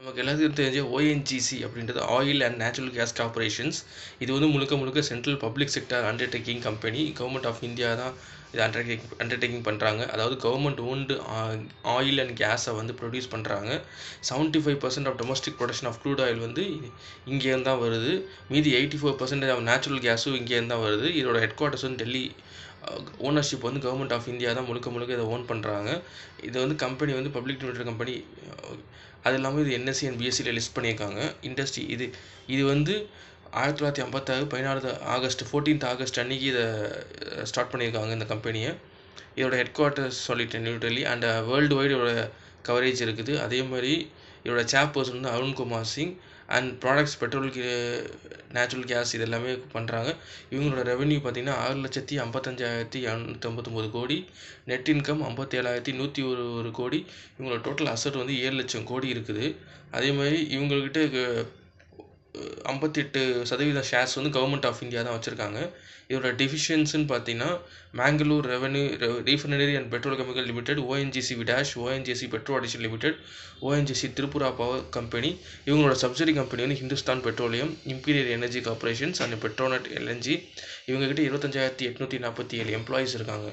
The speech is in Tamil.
நமக்கு எல்லாத்துக்கும் தெரிஞ்ச ஓஎன்ஜிசி அப்படின்றது oil and natural gas corporations இது வந்து முழுக்க முழுக்க central public sector undertaking company government of India தான் இது அண்டர்டேக் அண்டர்டேக்கிங் பண்ணுறாங்க அதாவது கவர்மெண்ட் ஓன்டு ஆயில் அண்ட் கேஸை வந்து ப்ரொடியூஸ் பண்ணுறாங்க seventy five percent of domestic production of crude oil வந்து இங்கேருந்து தான் வருது. மீதி eighty four percentage of natural கேஸும் இங்கேருந்து தான் வருது. இதோட ஹெட் குவார்ட்டர்ஸ் வந்து டெல்லி ஓனர்ஷிப் வந்து கவர்மெண்ட் ஆஃப் இந்தியா தான் முழுக்க முழுக்க இதை ஓன் பண்ணுறாங்க இது வந்து கம்பெனி வந்து பப்ளிக் லிமிடெட் கம்பெனி அது இல்லாமல் இது என்எஸ்சி அண்ட் பிஎஸ்சியில் லிஸ்ட் பண்ணியிருக்காங்க. இண்டஸ்ட்ரி இது இது வந்து ஆயிரத்தி தொள்ளாயிரத்தி ஐம்பத்தாறு பதினாறு ஆகஸ்ட் ஃபோர்டீன்த் ஆகஸ்ட் அன்னைக்கு இதை ஸ்டார்ட் பண்ணியிருக்காங்க இந்த கம்பெனியை இதோட ஹெட் குவார்ட்டர்ஸ் சொல்லிட்டேன் new Delhi and worldwide இதோட கவரேஜ் இருக்குது. அதே மாதிரி இதோட சேர்பர்சன் வந்து Arunkumar Singh and products petrol natural gas இது எல்லாமே பண்ணுறாங்க இவங்களோட ரெவென்யூ பார்த்திங்கன்னா ஆறு லட்சத்தி ஐம்பத்தஞ்சாயிரத்தி இரநூத்தி ஐம்பத்தொம்போது கோடி. நெட் இன்கம் ஐம்பத்தேழாயிரத்தி நூற்றி ஒரு ஒரு கோடி. இவங்களோட டோட்டல் அசட் வந்து ஏழு லட்சம் கோடி இருக்குது. அதே மாதிரி இவங்கக்கிட்ட ஐம்பத்தெட்டு சதவீத ஷேர்ஸ் வந்து கவர்மெண்ட் ஆஃப் இந்தியா தான் வச்சுருக்காங்க. இதோட டிஃபிஷியன்ஸுன்னு பார்த்தீங்கன்னா Mangalore revenue refinery and petrol chemical limited ONGC Videsh ONGC petro addition limited ONGC Tripura power company இவங்களோட சப்சிடி கம்பெனி வந்து Hindustan petroleum imperial energy corporations and Petronet LNG இவங்ககிட்ட இருபத்தஞ்சாயிரத்தி எட்நூற்றி நாற்பத்தி ஏழு எம்ப்ளாயீஸ் இருக்காங்க.